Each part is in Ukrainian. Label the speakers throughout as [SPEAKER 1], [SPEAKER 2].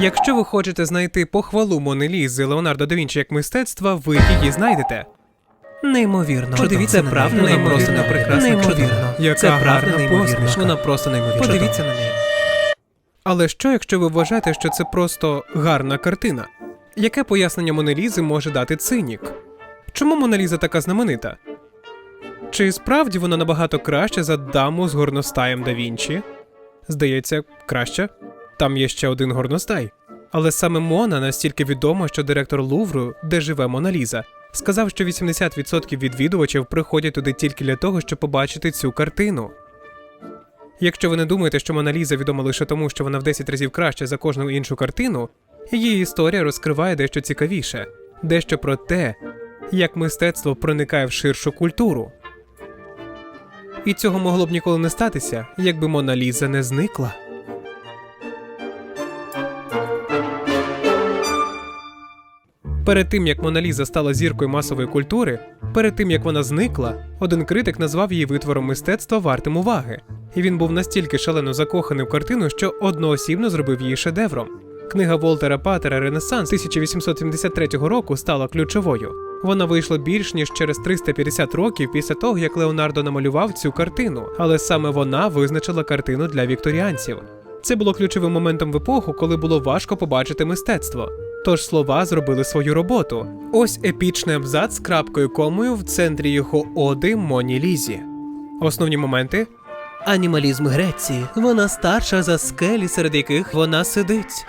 [SPEAKER 1] Якщо ви хочете знайти похвалу Мони Лізи Леонардо да Вінчі як мистецтва, ви її знайдете. Неймовірно.
[SPEAKER 2] Подивіться
[SPEAKER 1] це
[SPEAKER 2] на
[SPEAKER 1] правда, просто
[SPEAKER 2] Неймовірно.
[SPEAKER 1] прекрасна.
[SPEAKER 2] Неймовірно.
[SPEAKER 1] Яка
[SPEAKER 2] Це
[SPEAKER 1] гарна посмішка. Вона просто неймовірна.
[SPEAKER 2] Подивіться на неї.
[SPEAKER 1] Але що, якщо ви вважаєте, що це просто гарна картина? Яке пояснення Мони Лізи може дати цинік? Чому Мона Ліза така знаменита? Чи справді вона набагато краща за даму з горностаєм да Вінчі? Здається, краще. Там є ще один горностай. Але саме Мона настільки відома, що директор Лувру, де живе Мона Ліза, сказав, що 80% відвідувачів приходять туди тільки для того, щоб побачити цю картину. Якщо ви не думаєте, що Мона Ліза відома лише тому, що вона в 10 разів краще за кожну іншу картину, її історія розкриває дещо цікавіше, дещо про те, як мистецтво проникає в ширшу культуру. І цього могло б ніколи не статися, якби Мона Ліза не зникла. Перед тим як Мона Ліза стала зіркою масової культури, перед тим як вона зникла, один критик назвав її витвором мистецтва вартим уваги, і він був настільки шалено закоханий в картину, що одноосібно зробив її шедевром. Книга Волтера Патера Ренесанс 1873 року стала ключовою. Вона вийшла більш ніж через 350 років після того, як Леонардо намалював цю картину, але саме вона визначила картину для вікторіанців. Це було ключовим моментом в епоху, коли було важко побачити мистецтво. Тож слова зробили свою роботу. Ось епічний абзац з крапкою комою в центрі його оди Моні Лізі. Основні моменти
[SPEAKER 2] Анімалізм Греції. Вона старша за скелі, серед яких вона сидить.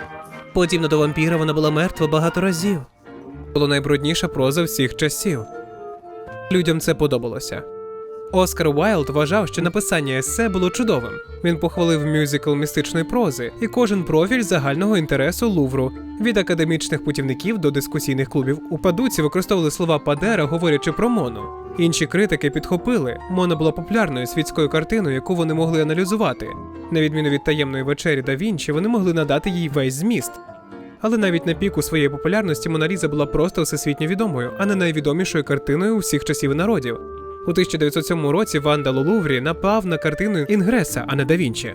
[SPEAKER 2] Подібно до вампіра, вона була мертва багато разів.
[SPEAKER 1] була найбрудніша проза всіх часів. Людям це подобалося. Оскар Уайлд вважав, що написання есе було чудовим. Він похвалив мюзикл містичної прози і кожен профіль загального інтересу Лувру від академічних путівників до дискусійних клубів. У падуці використовували слова Падера, говорячи про Мону. Інші критики підхопили. Мона була популярною світською картиною, яку вони могли аналізувати. На відміну від таємної вечері да Вінчі, вони могли надати їй весь зміст. Але навіть на піку своєї популярності Мона Ліза була просто всесвітньо відомою, а не найвідомішою картиною усіх часів і народів. У 1907 році Вандал у Луврі напав на картину Інгреса, а не да Вінчі.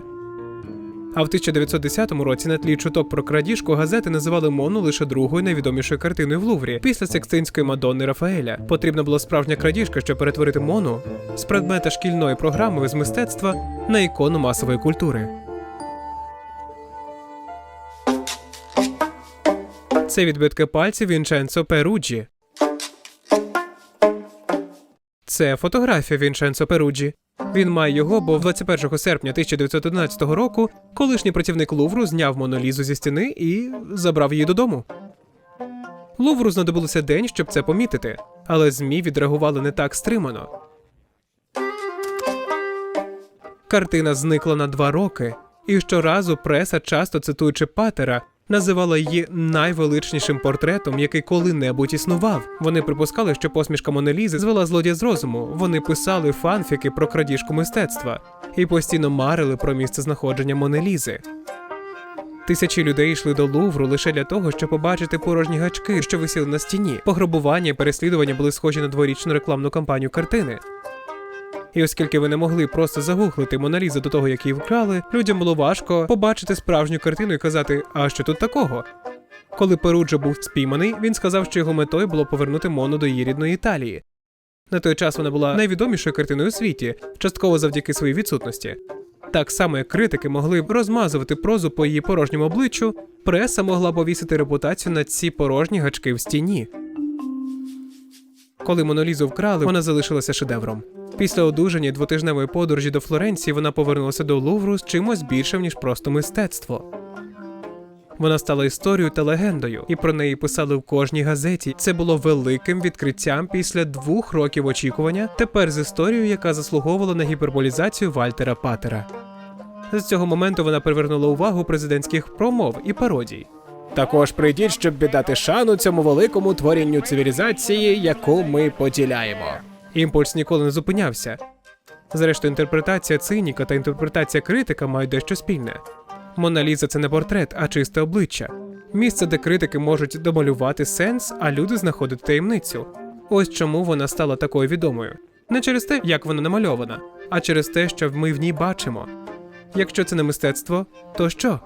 [SPEAKER 1] А в 1910 році на тлі чуток про крадіжку газети називали Мону лише другою найвідомішою картиною в Луврі після Секстинської Мадонни Рафаеля. Потрібна була справжня крадіжка, щоб перетворити Мону з предмета шкільної програми з мистецтва на ікону масової культури. Це відбитки пальців Вінченцо Перуджі. Це фотографія Вінченцо Перуджі. Він має його, бо 21 серпня 1911 року колишній працівник Лувру зняв Монолізу зі стіни і забрав її додому. Лувру знадобилося день, щоб це помітити, але ЗМІ відреагували не так стримано. Картина зникла на два роки, і щоразу преса, часто цитуючи Патера, називала її найвеличнішим портретом, який коли-небудь існував. Вони припускали, що посмішка Монелізи звела злодія з розуму. Вони писали фанфіки про крадіжку мистецтва і постійно марили про місце знаходження Монелізи. Тисячі людей йшли до Лувру лише для того, щоб побачити порожні гачки, що висіли на стіні. Пограбування і переслідування були схожі на дворічну рекламну кампанію картини. І оскільки ви не могли просто загуглити Моналізу до того, як її вкрали, людям було важко побачити справжню картину і казати, а що тут такого? Коли Перуджа був спійманий, він сказав, що його метою було повернути Мону до її рідної Італії. На той час вона була найвідомішою картиною у світі, частково завдяки своїй відсутності. Так само, як критики могли б розмазувати прозу по її порожньому обличчю, преса могла повісити репутацію на ці порожні гачки в стіні. Коли Монолізу вкрали, вона залишилася шедевром. Після одужання двотижневої подорожі до Флоренції вона повернулася до Лувру з чимось більшим, ніж просто мистецтво. Вона стала історією та легендою, і про неї писали в кожній газеті. Це було великим відкриттям після двох років очікування, тепер з історією, яка заслуговувала на гіперболізацію Вальтера Патера. З цього моменту вона привернула увагу президентських промов і пародій. Також прийдіть, щоб віддати шану цьому великому творінню цивілізації, яку ми поділяємо. Імпульс ніколи не зупинявся. Зрештою, інтерпретація циніка та інтерпретація критика мають дещо спільне. Мона Ліза це не портрет, а чисте обличчя. Місце, де критики можуть домалювати сенс, а люди знаходять таємницю. Ось чому вона стала такою відомою. Не через те, як вона намальована, а через те, що ми в ній бачимо. Якщо це не мистецтво, то що?